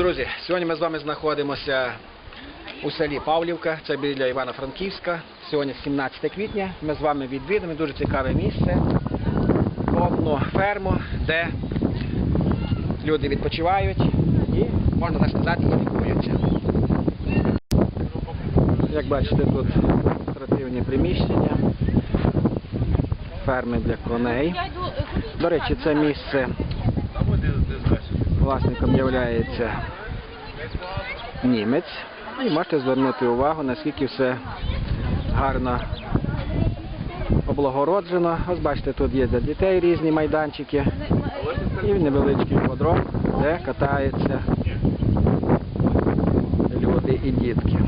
Друзі, сьогодні ми з вами знаходимося у селі Павлівка, це біля Івано-Франківська. Сьогодні 17 квітня. Ми з вами відвідуємо дуже цікаве місце. Повну ферму, де люди відпочивають і, можна так сказати, і лікуються. Як бачите, тут адміністративні приміщення, ферми для коней. До речі, це місце власником є німець. І можете звернути увагу, наскільки все гарно облагороджено. Ось бачите, тут є для дітей різні майданчики і невеличкий подром, де катаються люди і дітки.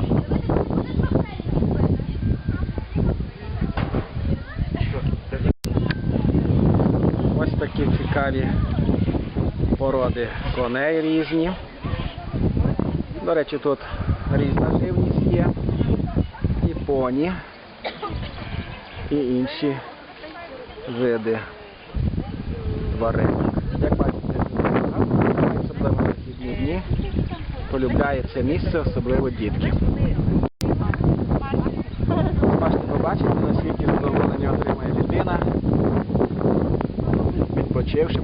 Ось такі цікаві породи коней різні. До речі, тут різна живність є. І поні, і інші види тварин. Як бачите, особливо вихідні дні полюбляє це місце, особливо дітки.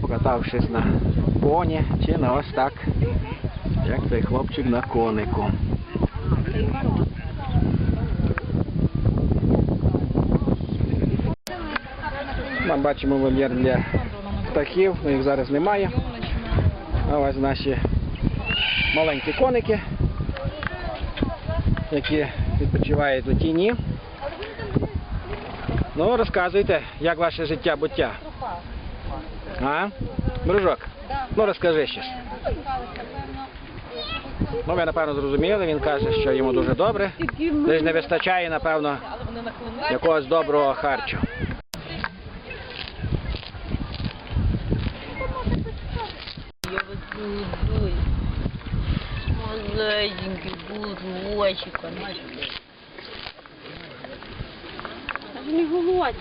Покатавшись на поні чи на ось так, як цей хлопчик на конику. Ми бачимо вольєр для птахів, ну їх зараз немає. А ось наші маленькі коники, які відпочивають у тіні. Ну, розказуйте, як ваше життя буття. А? Дружок, ну розкажи щось. Ну, ви, напевно, зрозуміли, він каже, що йому дуже добре. Лише не вистачає, напевно, якогось доброго харчу. Дурдуй. Маленький бурочек. Не голодь.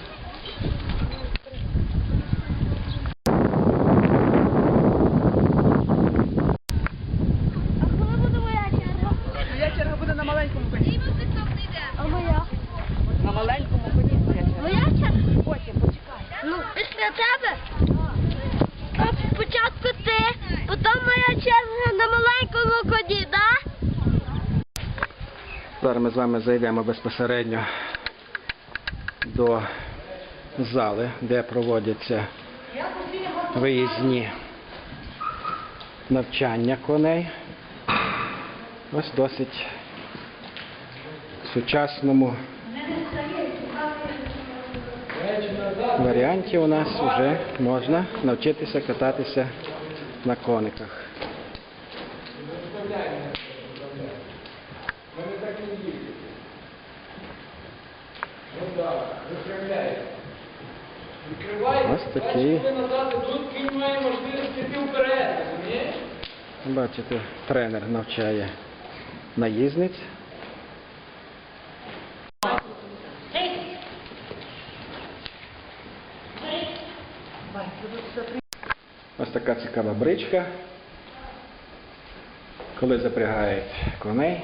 А коли буде моя черга? Моя черга буде на маленькому коні. А моя? На маленькому коні моя черга. Моя черга? Потім почекай. Ну, після тебе? А спочатку ти, потім моя черга на маленькому коні, да? Зараз ми з вами зайдемо безпосередньо до зали, де проводяться виїзні навчання коней. Ось досить сучасному варіанті у нас вже можна навчитися кататися на кониках. Ось такий. Бачите, тренер навчає наїзниць. Ось така цікава бричка. Коли запрягають коней,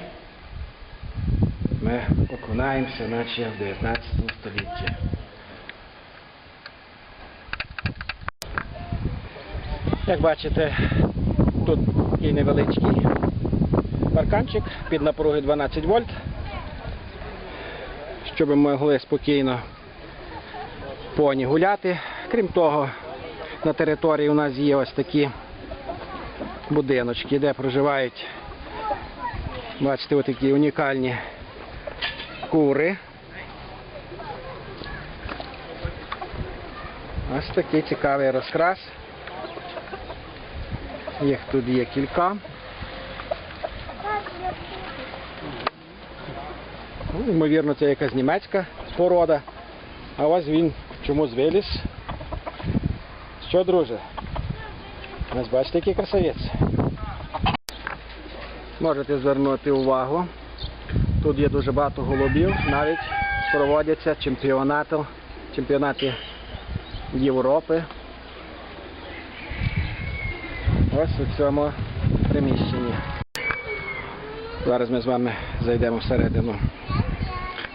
ми окунаємося, наче в 19 столітті. Як бачите, тут такий невеличкий парканчик під напруги 12 вольт, щоб ми могли спокійно поні гуляти. Крім того, на території у нас є ось такі будиночки, де проживають, бачите, ось такі унікальні кури. Ось такий цікавий розкрас. Їх тут є кілька. Ну, ймовірно, це якась німецька порода. А ось він чомусь виліз. Що, друже? Ось бачите, який красавець. Можете звернути увагу. Тут є дуже багато голубів, навіть проводяться чемпіонати Європи. Ось у цьому приміщенні. Зараз ми з вами зайдемо всередину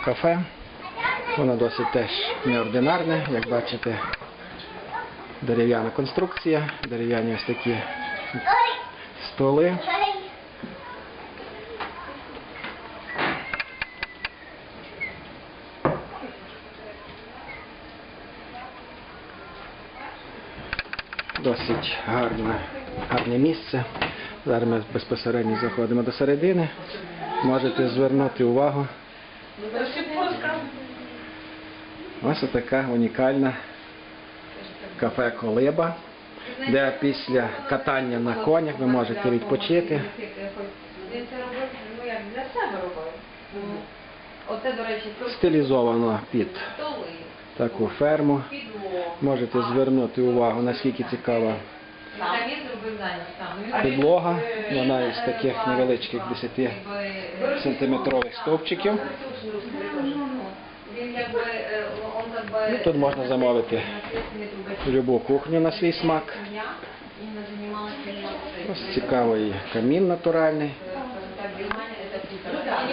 кафе. Воно досить теж неординарне, як бачите, дерев'яна конструкція, дерев'яні ось такі столи. Досить гарне, гарне місце. Зараз ми безпосередньо заходимо до середини. Можете звернути увагу. Ось така унікальна кафе Колиба, де після катання на конях ви можете відпочити. Стилізовано під таку ферму. Можете звернути увагу, наскільки цікава Це він зробив зараз сам. Він підлога. Вона із таких невеличких 10 сантиметрових стовпчиків. Він якби, е, как бы... Ну, Тут можна замовити любу кухню на свій смак. Ось цікавий камін натуральний,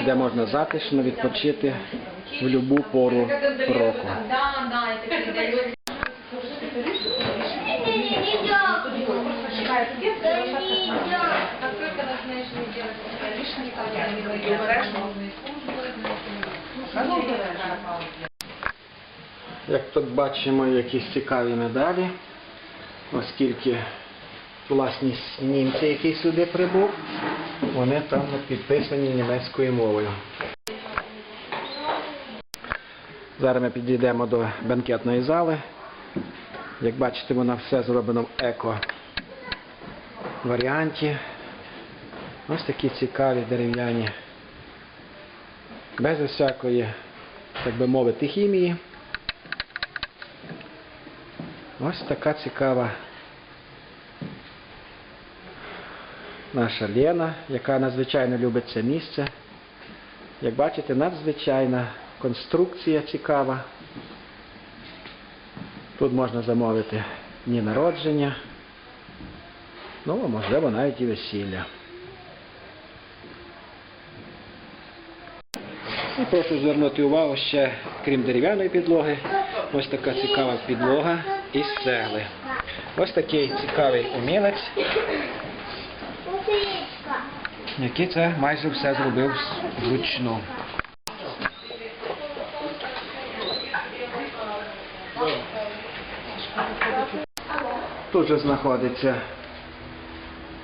де можна затишно відпочити в будь-яку пору року. Да. Как только начинаешь не делать Як тут бачимо, якісь цікаві медалі, оскільки власність німця, який сюди прибув, вони там підписані німецькою мовою. Зараз ми підійдемо до бенкетної зали. Як бачите, вона все зроблено в еко варіанті. Ось такі цікаві дерев'яні, без усякої, так би мовити, хімії. Ось така цікава наша Лена, яка надзвичайно любить це місце. Як бачите, надзвичайна конструкція цікава. Тут можна замовити дні народження, ну, а можливо, навіть і весілля. І прошу звернути увагу ще, крім дерев'яної підлоги, ось така цікава підлога із цегли. Ось такий цікавий умілець, який це майже все зробив вручну. Тут же знаходиться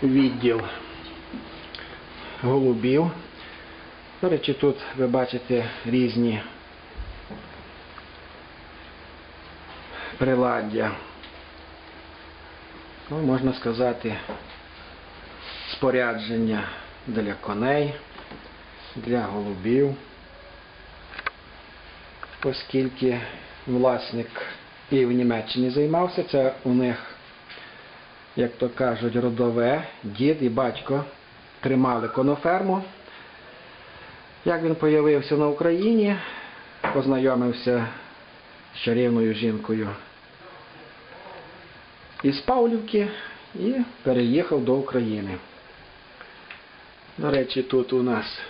відділ голубів. До речі, тут ви бачите різні приладдя. Ну, можна сказати, спорядження для коней, для голубів, оскільки власник і в Німеччині займався, це у них, як то кажуть, родове, дід і батько тримали коноферму. Як він появився на Україні, познайомився з чарівною жінкою із Павлівки і переїхав до України. До речі, тут у нас,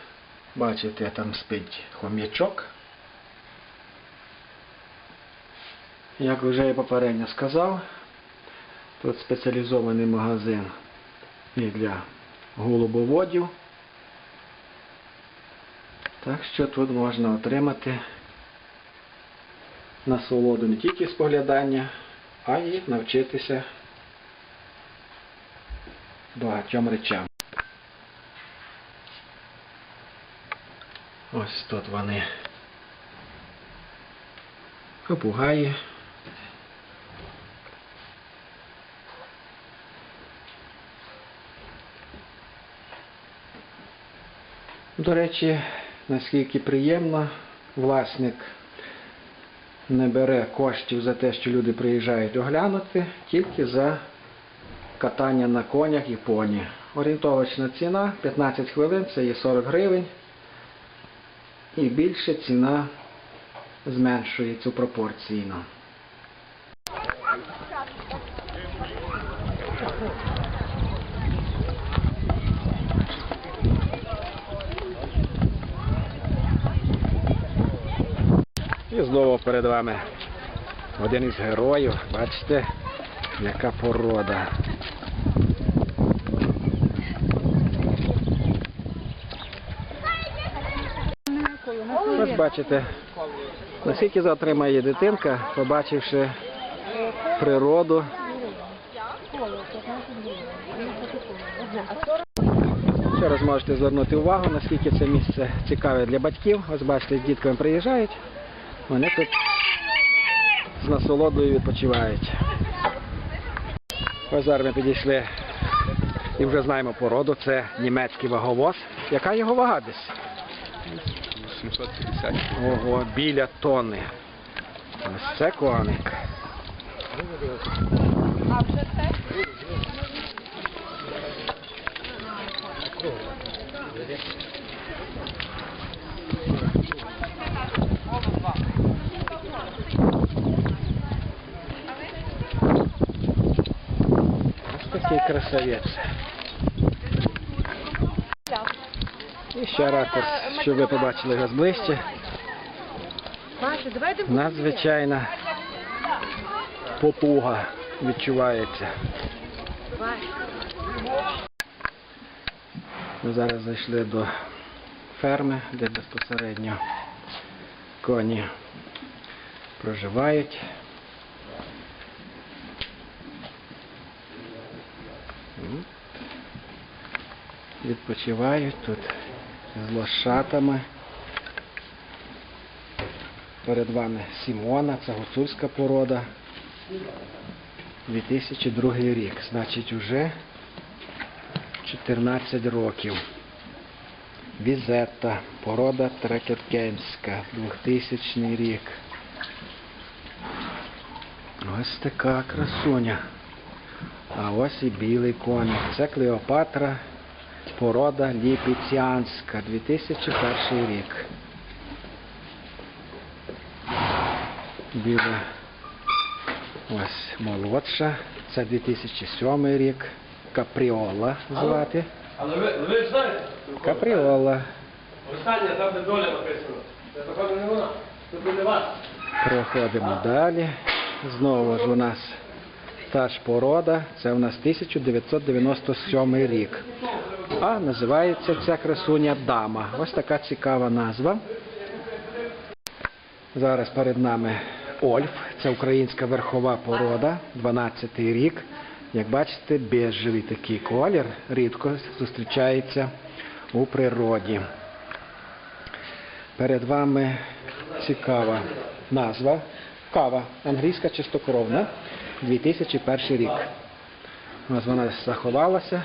бачите, там спить хом'ячок. Як вже я попередньо сказав, тут спеціалізований магазин і для голубоводів. Так що тут можна отримати насолоду не тільки споглядання, а й навчитися багатьом речам. Ось тут вони попугаї. До речі, наскільки приємно, власник не бере коштів за те, що люди приїжджають оглянути, тільки за катання на конях і поні. Орієнтовочна ціна 15 хвилин, це є 40 гривень. І більше ціна зменшується пропорційно. І знову перед вами один із героїв. Бачите, яка порода. Ось бачите, наскільки затримає дитинка, побачивши природу. Ще раз можете звернути увагу, наскільки це місце цікаве для батьків. Ось бачите, з дітками приїжджають, вони тут з насолодою відпочивають. Ось зараз ми підійшли і вже знаємо породу. Це німецький ваговоз. Яка його вага десь? 750. Ого, біля тони. Ось це коник. Ось такий красавець. І ще ракурс, щоб ви побачили його зближче. Надзвичайна попуга відчувається. Ми зараз зайшли до ферми, де безпосередньо коні проживають. М. Відпочивають тут з лошатами. Перед вами Сімона, це гуцульська порода. 2002 рік, значить уже 14 років. Візетта, порода Трекеткенська, 2000 рік. Ось така красуня. А ось і білий коник. Це Клеопатра, порода Ліпіціанська, 2001 рік. Біла ось молодша. Це 2007 рік. Капріола звати. Але ви, ви ж знаєте, Капріола. останнє там де доля написано. Це походу не вона. Це буде вас. Проходимо далі. Знову ж у нас та ж порода. Це у нас 1997 рік. А називається ця красуня Дама. Ось така цікава назва. Зараз перед нами Ольф. Це українська верхова порода, 12 рік. Як бачите, бежевий такий колір рідко зустрічається у природі. Перед вами цікава назва. Кава. Англійська чистокровна. 2001 рік. Ось вона заховалася.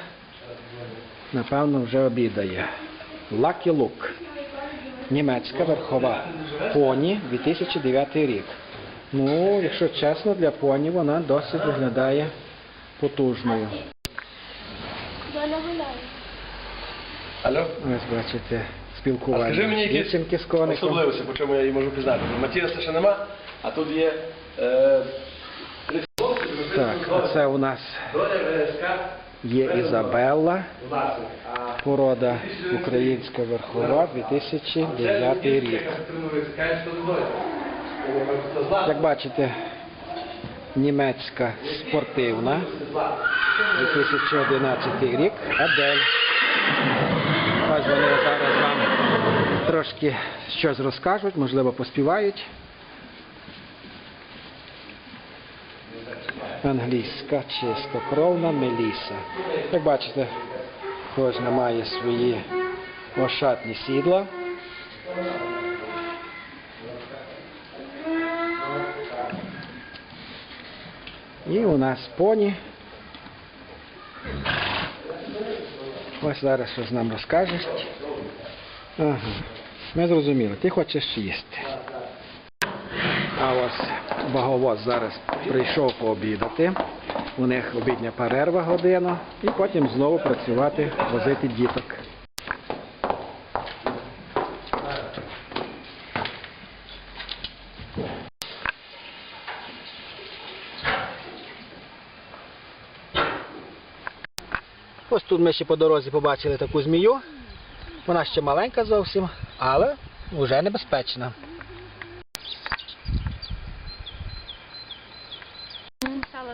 Напевно, вже обідає. Lucky Look. Німецька верхова поні 2009 рік. Ну, якщо чесно, для поні вона досить виглядає потужною. Алло? Ось бачите, А спілкування. скажи мені якісь особливості, по чому я її можу пізнати. Матіаса ще нема, а тут є е, Так, оце у нас є Ізабелла, порода українська верхова 2009 рік. Це. Як бачите, німецька спортивна 2011 рік, Адель. Ось вони зараз вам трошки щось розкажуть, можливо, поспівають. Англійська чистокровна Меліса. Як бачите, кожна має свої ошатні сідла. І у нас поні. Ось зараз щось нам розкажеш. Ага. Ми зрозуміли, ти хочеш їсти. А ось ваговоз зараз прийшов пообідати. У них обідня перерва година, і потім знову працювати, возити діток. Ось тут ми ще по дорозі побачили таку змію. Вона ще маленька зовсім, але вже небезпечна.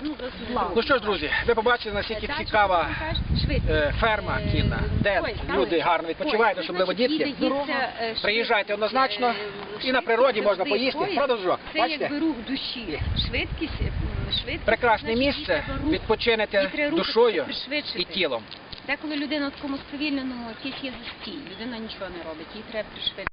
Ну. Ну що ж, друзі, ви побачили, наскільки цікава е, ферма кінна, де люди гарно відпочивають, особливо дітки. Приїжджайте однозначно, і на природі можна поїсти. Правда, Жок? Це Бачите? якби рух душі. Швидкість. Прекрасне місце, відпочинете душою і тілом. Деколи людина в такому сповільненому, якийсь є застій, людина нічого не робить, їй треба пришвидшити.